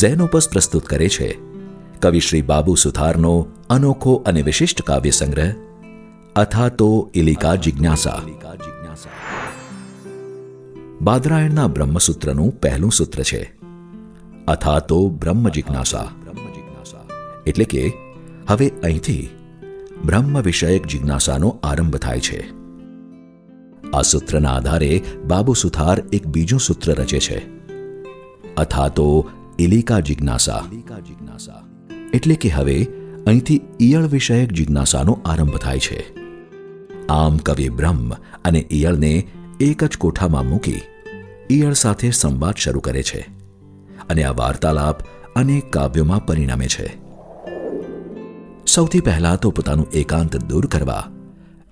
Xenopus પ્રસ્તુત કરે છે. કવિશ્રી બાબુ સુથારનો અનોખો અને વિશિષ્ટ કાવ્ય સંગ્રહ અથા તો ઇલિકા જિજ્ઞાસા. બાદરાયણના બ્રહ્મસૂત્રનું પહેલું સૂત્ર છે. અથા તો બ્રહ્મ જિજ્ઞાસા. એટલે કે, હવે અહીંથી બ્રહ્મ વિષયક જિજ્ઞાસાનો આરંભ થાય છે. આ સૂત્રના આધારે બાબુ સુથાર એક બીજું સૂત્ર રચે છે. અથા તો ઇલિકા જિજ્ઞાસા. એટલે કે હવે અહીંથી ઈયળ વિષયક જિજ્ઞાસાનો આરંભ થાય છે. આમ કવિ બ્રહ્મ અને ઈયળને એક જ કોઠામાં મૂકી ઈયળ સાથે સંવાદ શરૂ કરે છે અને આ વાર્તાલાપ અનેક કાવ્યોમાં પરિણમે છે. સૌથી પહેલા તો પોતાનું એકાંત દૂર કરવા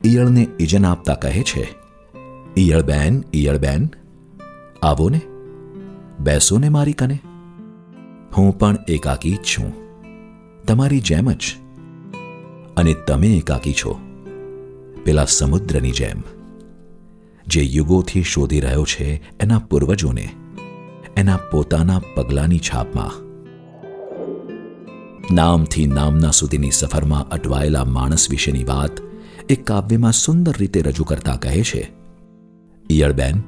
ઈયળને ઇજન આપતા કહે છે, ઈયળબેન ઈયળબેન, આવો ને, બેસો ને મારી કને. હું પણ એકાકી જ છું. તમારી જેમ જ. અને તમે એકાકી છો. પેલા સમુદ્રની જેમ. જે યુગોથી શોધી રહ્યો છે એના પૂર્વજોને, એના પોતાના પગલાંની છાપમાં. નામથી નામના સુધીની સફરમાં અટવાયેલા માણસ વિશેની વાત એ કાવ્યમાં સુંદર રીતે રજૂ કરતા કહે છે. ઈયળબેન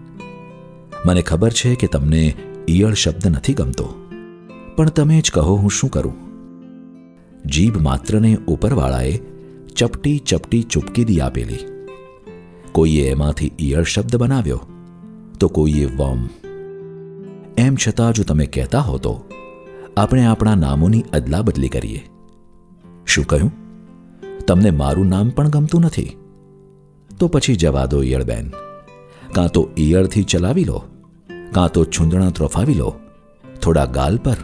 મને ખબર છે કે તમને ઈયળ શબ્દ નથી ગમતો. પણ તમે જ કહો હું શું કરું? જીભ માત્રને ઉપરવાળાએ ચપટી ચપટી ચૂપકીદી આપેલી. કોઈએ એમાંથી ઈયળ શબ્દ બનાવ્યો? તો કોઈએ વમ. એમ છતાં જો તમે કહેતા હો તો આપણે આપણા નામોની અદલા બદલી કરીએ. શું કહ્યું? તમને મારું નામ પણ ગમતું નથી? તો પછી જવા દો ઈયળબેન કાં તો ઈયળથી ચલાવી લો, કાં તો છૂંદણા ત્રોફાવી લો, થોડા ગાલ પર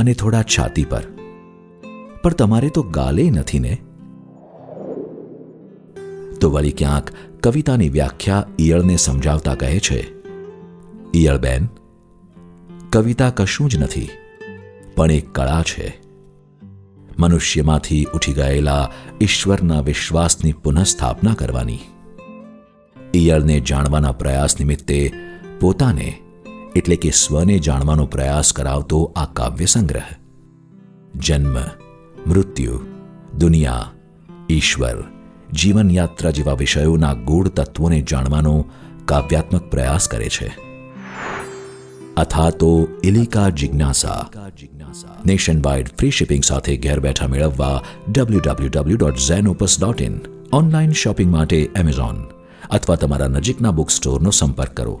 અને થોડા છાતી પર. પણ તમારે તો ગાલે નથી ને? તો વળી ક્યાંક કવિતાની વ્યાખ્યા ઈયળને સમજાવતા કહે છે ઈયળબેન કવિતા કશું જ નથી, પણ એક કળા છે. મનુષ્યમાંથી ઉઠી ગયેલા ઈશ્વરના વિશ્વાસની પુનઃસ્થાપના કરવાની. ઈયળને જાણવાના પ્રયાસ નિમિત્તે પોતાને એટલે કે સ્વને જાણવાનો પ્રયાસ કરાવતો આ કાવ્ય સંગ્રહ. જન્મ, મૃત્યુ, દુનિયા, ઈશ્વર, જીવનયાત્રા જેવા વિષયોના ગૂઢ તત્વોને જાણવાનો કાવ્યાત્મક પ્રયાસ કરે છે. અથા તો ઇલિકા જિજ્ઞાસા નેશન વાઇડ ફ્રી શિપિંગ સાથે ઘેર બેઠા મેળવવા W W W dot Zenopus dot in online shopping માટે એમેઝોન અથવા તમારા નજીકના બુક સ્ટોરનો સંપર્ક કરો.